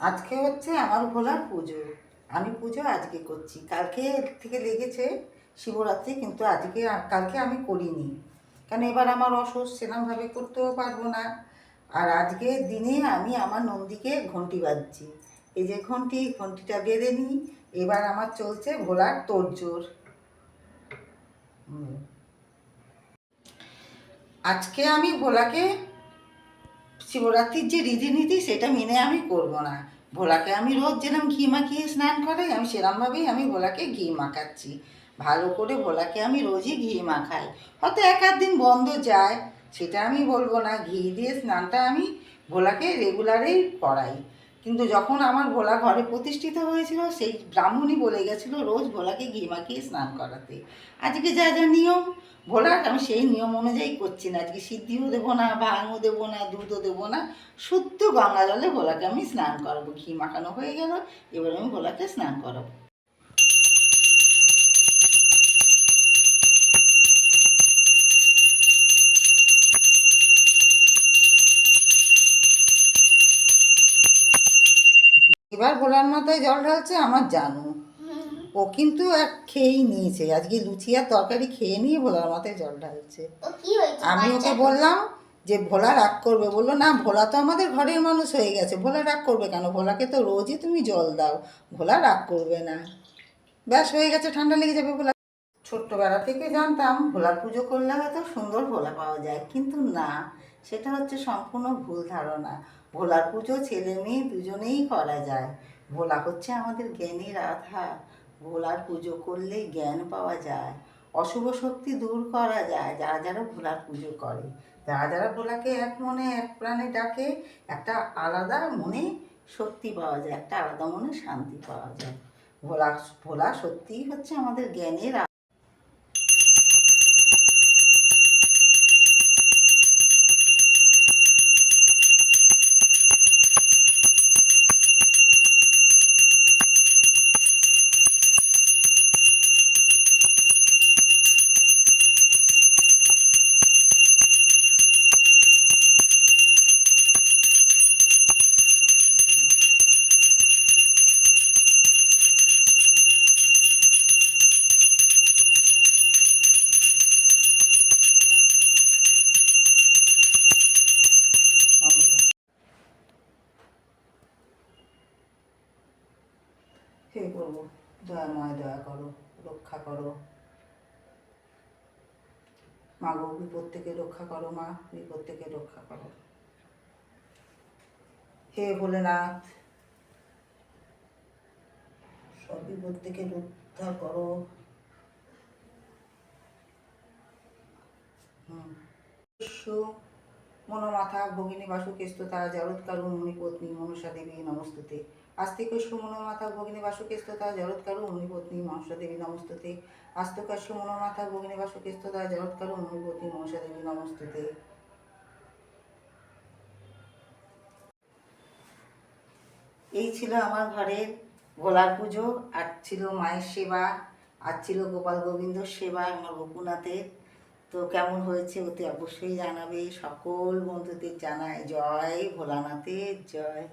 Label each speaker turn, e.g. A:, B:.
A: আজকে হচ্ছে আমার ভোলার পুজো। আমি পুজো আজকে করছি। কালকে থেকে লেগেছে শিবরাত্রি, কিন্তু আজকে কালকে আমি করিনি। কারণ এবার আমার অসুস্থ সেরকমভাবে করতেও পারব না। আর আজকে দিনে আমি আমার নন্দীকে ঘন্টি বাজছি। এই যে ঘন্টি ঘন্টিটা বেঁধে নিই। এবার আমার চলছে ভোলার তোড়জোড়। আজকে আমি ভোলাকে শিবরাত্রির যে রীতিনীতি, সেটা মেনে আমি করব না। ভোলাকে আমি রোজ যেরকম ঘি মাখিয়ে স্নান করে, আমি সেরমভাবেই আমি ভোলাকে ঘি মাখাচ্ছি। ভালো করে ভোলাকে আমি রোজই ঘি মাখাই। হয়তো এক আধ দিন বন্ধ যায়, সেটা আমি বলব না। ঘি দিয়ে স্নানটা আমি ভোলাকে রেগুলারেই করাই। কিন্তু যখন আমার ভোলা ঘরে প্রতিষ্ঠিত হয়েছিল, সেই ব্রাহ্মণই বলে গেছিল, রোজ ভোলাকে ঘি মাখিয়ে স্নান করাতে। আজকে যা যা নিয়ম ভোলার আমি সেই নিয়ম অনুযায়ী করছি না। আজকে সিদ্ধিও দেবো না, ভাঙও দেবো না, দুধও দেবো না। শুদ্ধ গঙ্গা জলে ভোলাকে আমি স্নান করাবো। ঘি মাখানো হয়ে গেল, এবার আমি ভোলাকে স্নান করাবো। এবার ভোলার মাথায় জল ঢালছে আমার জানু। ও কিন্তু এক খেয়েই নিয়েছে। আজকে লুচি আর তরকারি খেয়ে নিয়ে ভোলার মাথায় জল ঢালছে। আমি ওকে বললাম যে ভোলা রাগ করবে। বলল না ভোলা তো আমাদের ঘরের মানুষ হয়ে গেছে। ভোলা রাগ করবে কেন? ভোলাকে তো রোজই তুমি জল দাও। ভোলা রাগ করবে না। ব্যাস হয়ে গেছে ঠান্ডা লেগে যাবে ভোলা। ছোট্টবেলা থেকে জানতাম ভোলার পুজো করলে হয়তো সুন্দর ভোলা পাওয়া যায়। কিন্তু না সেটা হচ্ছে সম্পূর্ণ ভুল ধারণা। ভোলার পুজো ছেলে মেয়ে দুজনেই করা যায়। ভোলা হচ্ছে আমাদের জ্ঞানের আধার ভোলার পুজো করলে জ্ঞান পাওয়া যায়। অশুভ শক্তি দূর করা যায়, যারা যারা ভোলার পুজো করে। যারা যারা ভোলাকে এক মনে, এক প্রাণে ডাকে, একটা আলাদা মনে শক্তি পাওয়া যায়, একটা আলাদা মনে শান্তি পাওয়া যায়। ভোলা ভোলা সত্যিই হচ্ছে আমাদের জ্ঞানের করব দয়াময় দয়া করো, রক্ষা করো। মা গো, বিপদ থেকে রক্ষা করো, মা, বিপদ থেকে রক্ষা করো। হে ভোলেনাথ, সব বিপদ থেকে উদ্ধার করো। মনোমাথা, ভগিনী বাসুকেস্ততা জরৎকারু মুনিপত্নী মনসা দেবী, নমস্তুতে। আস্তিকস্য মনোমাথা ভগিনী বাসুকেস্ততা জরৎকারু মুনিপত্নী মনসা দেবী নমস্তুতে। আস্তকাস্য মনোমাথা ভগিনী বাসুকেস্ততা জরৎকারু মুনিপত্নী মনসা দেবী নমস্তুতে। এই ছিল আমার ঘরের ভোলার পুজো, আর ছিল মায়ের সেবা, আর ছিল গোপাল গোবিন্দর সেবা আমার গোপুনাথের তো কেমন হয়েছে অতি অবশ্যই জানাবে সকল বন্ধুদের জানায়। জয় ভোলানাথের, জয়।